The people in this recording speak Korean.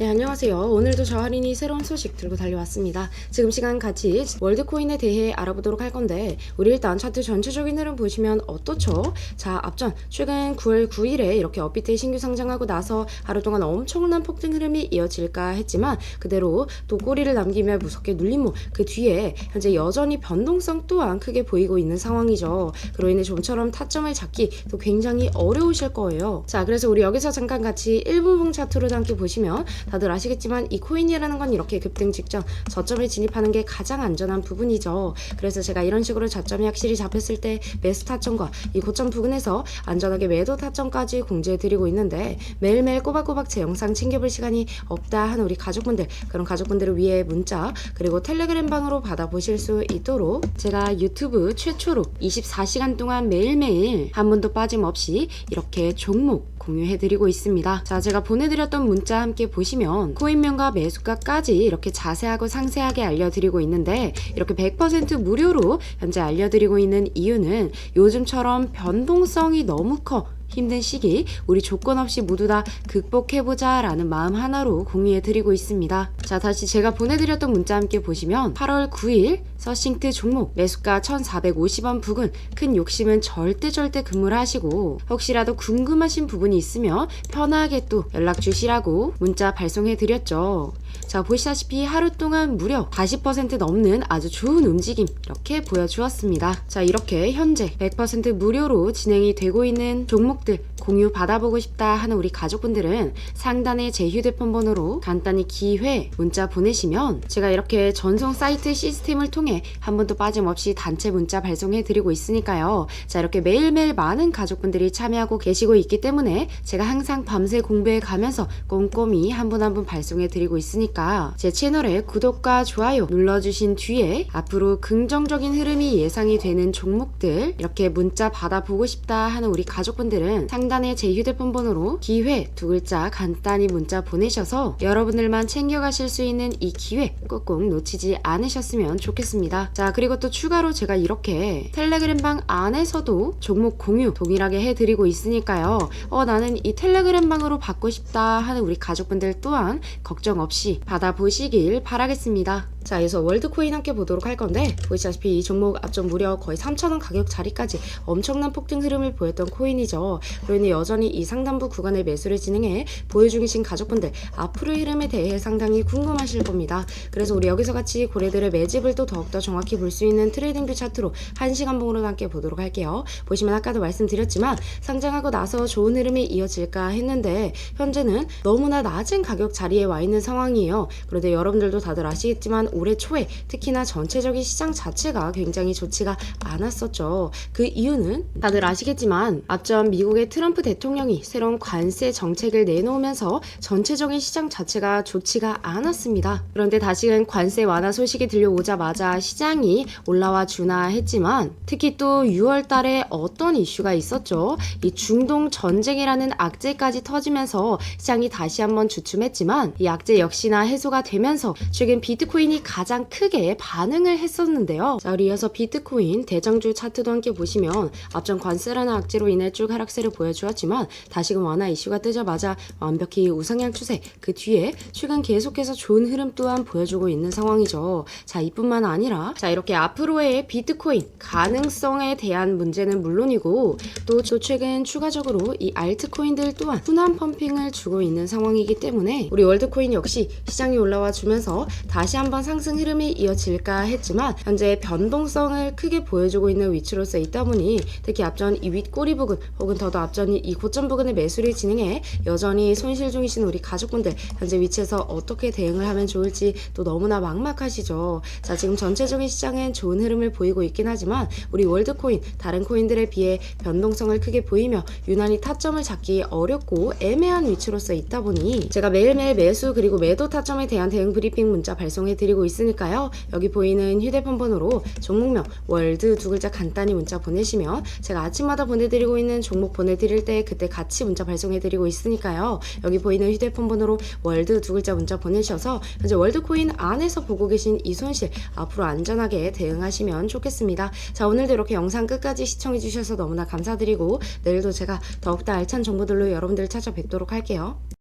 네, 안녕하세요. 오늘도 저 할인이 새로운 소식 들고 달려왔습니다. 지금 시간 같이 월드코인에 대해 알아보도록 할 건데, 우리 일단 차트 전체적인 흐름 보시면 어떻죠? 자, 앞전 최근 9월 9일에 이렇게 업비트에 신규 상장하고 나서 하루 동안 엄청난 폭등 흐름이 이어질까 했지만, 그대로 또 꼬리를 남기며 무섭게 눌림목, 그 뒤에 현재 여전히 변동성 또한 크게 보이고 있는 상황이죠. 그로 인해 좀처럼 타점을 잡기 또 굉장히 어려우실 거예요. 자, 그래서 우리 여기서 잠깐 같이 1분봉 차트로 함께 보시면 다들 아시겠지만 이 코인이라는 건 이렇게 급등 직전 저점에 진입하는 게 가장 안전한 부분이죠. 그래서 제가 이런 식으로 저점이 확실히 잡혔을 때 매수 타점과 이 고점 부근에서 안전하게 매도 타점까지 공지해 드리고 있는데 매일매일 꼬박꼬박 제 영상 챙겨볼 시간이 없다 하는 우리 가족분들 그런 가족분들을 위해 문자 그리고 텔레그램 방으로 받아보실 수 있도록 제가 유튜브 최초로 24시간 동안 매일매일 한 분도 빠짐없이 이렇게 종목 공유해드리고 있습니다. 자, 제가 보내드렸던 문자 함께 보시면 코인명과 매수가까지 이렇게 자세하고 상세하게 알려드리고 있는데 이렇게 100% 무료로 현재 알려드리고 있는 이유는 요즘처럼 변동성이 너무 커 힘든 시기 우리 조건 없이 모두 다 극복해보자 라는 마음 하나로 공유해드리고 있습니다. 자 다시 제가 보내드렸던 문자 함께 보시면 8월 9일 서싱트 종목 매수가 1450원 부근 큰 욕심은 절대 절대 금물 하시고 혹시라도 궁금하신 부분이 있으면 편하게 또 연락 주시라고 문자 발송해드렸죠. 자 보시다시피 하루 동안 무려 40% 넘는 아주 좋은 움직임 이렇게 보여주었습니다. 자 이렇게 현재 100% 무료로 진행이 되고 있는 종목들 공유 받아보고 싶다 하는 우리 가족분들은 상단에 제 휴대폰 번호로 간단히 기회 문자 보내시면 제가 이렇게 전송 사이트 시스템을 통해 한 번도 빠짐없이 단체 문자 발송해 드리고 있으니까요. 자 이렇게 매일매일 많은 가족분들이 참여하고 계시고 있기 때문에 제가 항상 밤새 공부해 가면서 꼼꼼히 한 분 한분 발송해 드리고 있으니까 제 채널에 구독과 좋아요 눌러주신 뒤에 앞으로 긍정적인 흐름이 예상이 되는 종목들 이렇게 문자 받아보고 싶다 하는 우리 가족분들은 상단 에 제 휴대폰 번호로 기회 두 글자 간단히 문자 보내셔서 여러분들만 챙겨가실 수 있는 이 기회 꼭꼭 놓치지 않으셨으면 좋겠습니다. 자 그리고 또 추가로 제가 이렇게 텔레그램 방 안에서도 종목 공유 동일하게 해드리고 있으니까요. 어 나는 이 텔레그램 방으로 받고 싶다 하는 우리 가족분들 또한 걱정 없이 받아보시길 바라겠습니다. 자, 그래서 월드코인 함께 보도록 할 건데 보시다시피 이 종목 앞전 무려 거의 3,000원 가격 자리까지 엄청난 폭등 흐름을 보였던 코인이죠. 그러니 여전히 이 상단부 구간의 매수를 진행해 보유 중이신 가족분들 앞으로의 흐름에 대해 상당히 궁금하실 겁니다. 그래서 우리 여기서 같이 고래들의 매집을 또 더욱더 정확히 볼 수 있는 트레이딩뷰 차트로 1시간 봉으로 함께 보도록 할게요. 보시면 아까도 말씀드렸지만 상장하고 나서 좋은 흐름이 이어질까 했는데 현재는 너무나 낮은 가격 자리에 와 있는 상황이에요. 그런데 여러분들도 다들 아시겠지만 올해 초에 특히나 전체적인 시장 자체가 굉장히 좋지가 않았었죠. 그 이유는 다들 아시겠지만 앞전 미국의 트럼프 대통령이 새로운 관세 정책을 내놓으면서 전체적인 시장 자체가 좋지가 않았습니다. 그런데 다시금 관세 완화 소식이 들려오자마자 시장이 올라와 주나 했지만 특히 또 6월 달에 어떤 이슈가 있었죠. 이 중동 전쟁이라는 악재까지 터지면서 시장이 다시 한번 주춤했지만 이 악재 역시나 해소가 되면서 최근 비트코인이 가장 크게 반응을 했었는데요. 자, 이어서 비트코인 대장주 차트도 함께 보시면 앞전 관세라는 악재로 인해 쭉 하락세를 보여주었지만 다시금 완화 이슈가 뜨자마자 완벽히 우상향 추세 그 뒤에 최근 계속해서 좋은 흐름 또한 보여주고 있는 상황이죠. 자, 이뿐만 아니라 자, 이렇게 앞으로의 비트코인 가능성에 대한 문제는 물론이고 또, 또 최근 추가적으로 이 알트코인들 또한 순환 펌핑을 주고 있는 상황이기 때문에 우리 월드코인 역시 시장이 올라와 주면서 다시 한번 상승 흐름이 이어질까 했지만 현재 변동성을 크게 보여주고 있는 위치로서 있다 보니 특히 앞전 이 윗꼬리 부근 혹은 더더 앞전이 이 고점 부근의 매수를 진행해 여전히 손실 중이신 우리 가족분들 현재 위치에서 어떻게 대응을 하면 좋을지 또 너무나 막막하시죠. 자 지금 전체적인 시장은 좋은 흐름을 보이고 있긴 하지만 우리 월드코인 다른 코인들에 비해 변동성을 크게 보이며 유난히 타점을 잡기 어렵고 애매한 위치로서 있다 보니 제가 매일매일 매수 그리고 매도 타점에 대한 대응 브리핑 문자 발송해 드리 고 있으니까요. 여기 보이는 휴대폰 번호로 종목명 월드 두 글자 간단히 문자 보내시면 제가 아침마다 보내드리고 있는 종목 보내드릴 때 그때 같이 문자 발송해 드리고 있으니까요. 여기 보이는 휴대폰 번호로 월드 두 글자 문자 보내셔서 현재 월드코인 안에서 보고 계신 이 손실 앞으로 안전하게 대응하시면 좋겠습니다. 자 오늘도 이렇게 영상 끝까지 시청해 주셔서 너무나 감사드리고 내일도 제가 더욱더 알찬 정보들로 여러분들 찾아뵙도록 할게요.